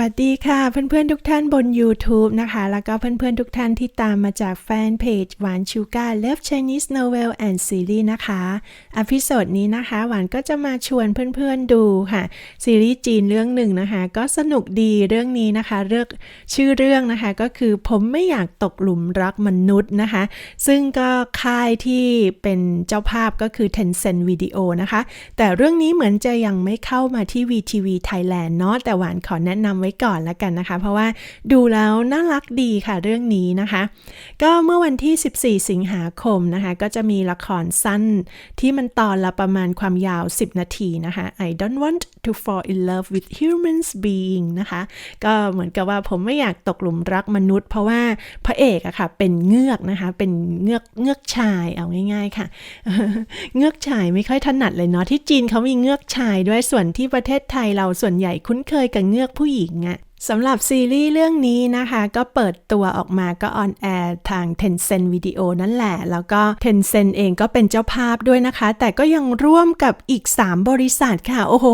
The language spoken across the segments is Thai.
วัสดีค่ะ เพื่อนๆทุกท่านบน YouTube นะคะ แล้วก็เพื่อนๆทุกท่านที่ตามมาจากแฟนเพจหวานชูการ Love Chinese Novel and Series นะคะอพิโซดนี้นะคะ หวานก็จะมาชวนเพื่อนๆดูค่ะซีรีส์จีนเรื่องหนึ่งนะคะ ก็สนุกดีเรื่องนี้นะคะเลือกชื่อเรื่องนะคะก็คือผมไม่อยากตกหลุมรักมนุษย์นะคะ ซึ่งก็ค่ายที่เป็นเจ้าภาพก็คือ Tencent Video นะคะ แต่เรื่องนี้เหมือนจะยังไม่เข้ามาที่ VTV Thailand เนาะแต่หวานขอแนะนำไว้ก่อนและกันนะคะ เพราะว่าดูแล้วน่ารักดีค่ะเรื่องนี้นะคะ ก็เมื่อวันที่ 14 สิงหาคมนะคะ ก็จะมีละครสั้นที่มันตอนละประมาณความยาว 10 นาทีนะคะ I don't want to fall in love with humans being นะคะ ก็เหมือนกับว่าผมไม่อยากตกหลุมรักมนุษย์ เพราะว่าพระเอกอะค่ะเป็นเงือกนะคะ เป็นเงือกเงือกชายเอาง่าย ๆค่ะ เงือกชายไม่ค่อยถนัดเลยเนาะที่จีนเขามีเงือกชายด้วยส่วนที่ประเทศไทยเราส่วนใหญ่คุ้นเคยกับเงือกผู้หญิงอะ สำหรับซีรีส์เรื่องนี้นะคะ ก็เปิดตัวออกมาก็ออนแอร์ทาง Tencent Video นั่นแหละ แล้วก็ Tencent เองก็เป็นเจ้าภาพด้วยนะคะ แต่ก็ยังร่วมกับอีก 3 บริษัทค่ะ โอ้โห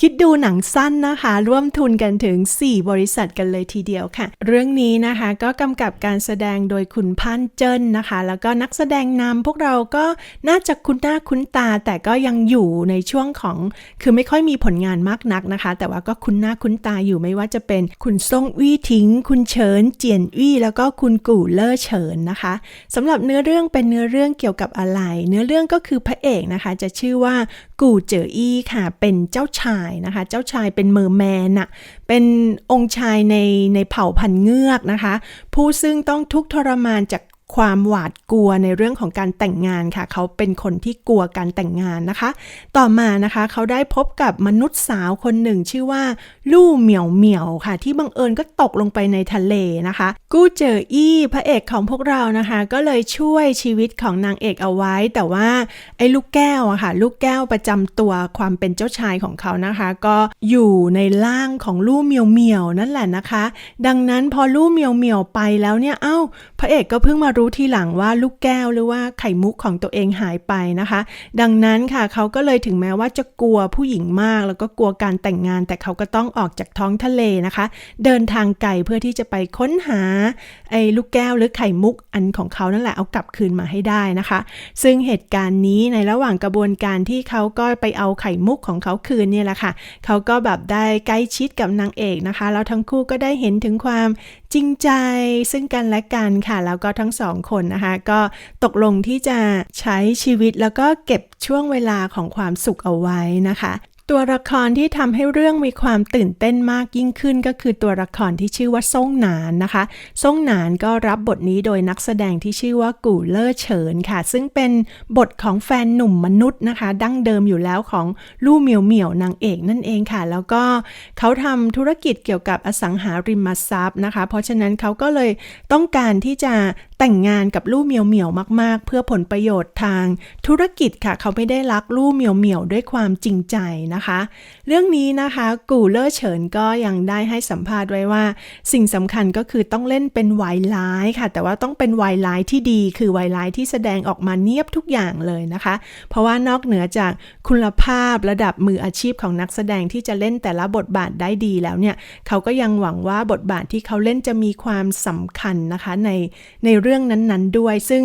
คิดดูหนังสั้นนะคะ ร่วมทุนกันถึง 4 บริษัทกันเลยทีเดียวค่ะ เรื่องนี้นะคะก็กำกับการแสดงโดยคุณพันเจิ้นนะคะ แล้วก็นักแสดงนำพวกเราก็น่าจะคุ้นหน้าคุ้นตา แต่ก็ยังอยู่ในช่วงของ คือไม่ค่อยมีผลงานมากนักนะคะ แต่ว่าก็คุ้นหน้าคุ้นตาอยู่ไม่ว่าจะเป็นคุณซ่งวี่ทิ้ง คุณเฉินเจียนวี่แล้วก็คุณกู่เล่อเฉินนะคะสำหรับเนื้อเรื่องเป็นเนื้อเรื่องเกี่ยวกับอะไร เนื้อเรื่องก็คือพระเอกนะคะ จะชื่อว่ากู่เจ๋ออี้ค่ะ เป็นเจ้าชายนะคะ เจ้าชายเป็นเมอร์แมนอะเป็นองค์ชายในในเผ่าพันเงือกนะคะ ผู้ซึ่งต้องทุกข์ทรมานจาก ความหวาดกลัวในเรื่องของการแต่งงานค่ะ เขาเป็นคนที่กลัวการแต่งงานนะคะ ต่อมานะคะเขาได้พบกับมนุษย์สาวคนหนึ่งชื่อว่า ลู่เหมียวเหมียวค่ะ ที่บังเอิญก็ตกลงไปในทะเลนะคะ กู้เจออี้พระเอกของพวกเรานะคะ ก็เลยช่วยชีวิตของนางเอกเอาไว้ แต่ว่าไอ้ลูกแก้วอะค่ะ ลูกแก้วประจำตัวความเป็นเจ้าชายของเขานะคะ ก็อยู่ในร่างของลู่เหมียวเหมียวนั่นแหละนะคะ ดังนั้นพอลู่เหมียวเหมียวไปแล้วเนี่ยเอ้า พระเอกก็เพิ่งมารู้ทีหลังว่าลูกแก้วหรือว่าไข่มุกของตัวเองหายไปนะคะ ดังนั้นค่ะเขาก็เลยถึงแม้ว่าจะกลัวผู้หญิงมาก แล้วก็กลัวการแต่งงาน แต่เขาก็ต้องออกจากท้องทะเลนะคะ เดินทางไกลเพื่อที่จะไปค้นหาไอ้ลูกแก้วหรือไข่มุกอันของเขานั่นแหละเอากลับคืนมาให้ได้นะคะ ซึ่งเหตุการณ์นี้ในระหว่างกระบวนการที่เขาก็ไปเอาไข่มุกของเขาคืนเนี่ยแหละค่ะ เขาก็แบบได้ใกล้ชิดกับนางเอกนะคะแล้วทั้งคู่ก็ได้เห็นถึงความจริงใจซึ่งกันและกันค่ะ แล้วก็ทั้งสองคนนะคะ ก็ตกลงที่จะใช้ชีวิตแล้วก็เก็บช่วงเวลาของความสุขเอาไว้นะคะ ตัวละครที่ทำให้เรื่องมีความตื่นเต้นมากยิ่งขึ้นก็คือตัวละครที่ชื่อว่าซ่งหนานนะคะซ่งหนานก็รับบทนี้โดยนักแสดงที่ชื่อว่ากู่เล่อเฉินค่ะ ซึ่งเป็นบทของแฟนหนุ่มมนุษย์นะคะ ดั้งเดิมอยู่แล้วของลู่เหมียวเหมียวนางเอกนั่นเองค่ะ แล้วก็เขาทำธุรกิจเกี่ยวกับอสังหาริมทรัพย์นะคะ เพราะฉะนั้นเขาก็เลยต้องการที่จะแต่งงานกับลู่เหมียวเหมียวมาก ๆ เพื่อผลประโยชน์ทางธุรกิจค่ะ เขาไม่ได้รักลู่เหมียวเหมียวด้วยความจริงใจนะคะเรื่องนี้นะคะกูเล่อเฉินก็ยังได้ให้สัมภาษณ์ไว้ว่า สิ่งสำคัญก็คือต้องเล่นเป็นวายร้ายค่ะ แต่ว่าต้องเป็นวายร้ายที่ดี คือวายร้ายที่แสดงออกมาเนียบทุกอย่างเลยนะคะ เพราะว่านอกเหนือจากคุณภาพระดับมืออาชีพของนักแสดงที่จะเล่นแต่ละบทบาทได้ดีแล้วเนี่ยเขาก็ยังหวังว่าบทบาทที่เขาเล่นจะมีความสำคัญนะคะในในเรื่องนั้นๆด้วย ซึ่ง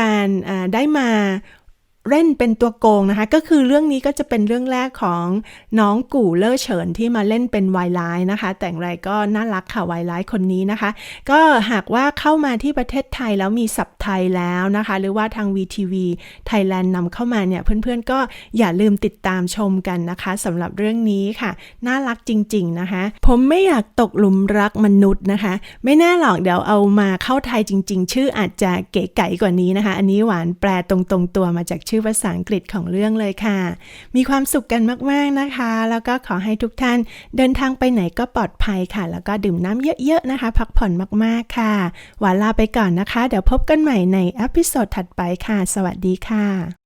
การได้มา เล่นเป็นตัวโกงนะคะ ก็คือเรื่องนี้ก็จะเป็นเรื่องแรกของน้องกู่เล่อเฉินที่มาเล่นเป็นวายร้ายนะคะ แต่งไรก็น่ารักค่ะวายร้ายคนนี้นะคะ ก็หากว่าเข้ามาที่ประเทศไทยแล้วมีสับไทยแล้วนะคะ หรือว่าทาง VTV Thailand นำเข้ามาเนี่ย เพื่อนๆก็อย่าลืมติดตามชมกันนะคะสำหรับเรื่องนี้ค่ะ น่ารักจริง ๆนะคะ ผมไม่อยากตกหลุมรักมนุษย์นะคะ ไม่แน่หรอกเดี๋ยวเอามาเข้าไทยจริง ๆ ชื่ออาจจะเก๋ไก๋กว่านี้นะคะ อันนี้หวานแปลตรงๆตัวมาจากชื่อภาษาอังกฤษของเรื่องเลยค่ะ มีความสุขกันมากๆนะคะ แล้วก็ขอให้ทุกท่านเดินทางไปไหนก็ปลอดภัยค่ะ แล้วก็ดื่มน้ำเยอะๆนะคะ พักผ่อนมากๆค่ะ หวานลาไปก่อนนะคะ เดี๋ยวพบกันใหม่ในอพิโซดถัดไปค่ะ สวัสดีค่ะ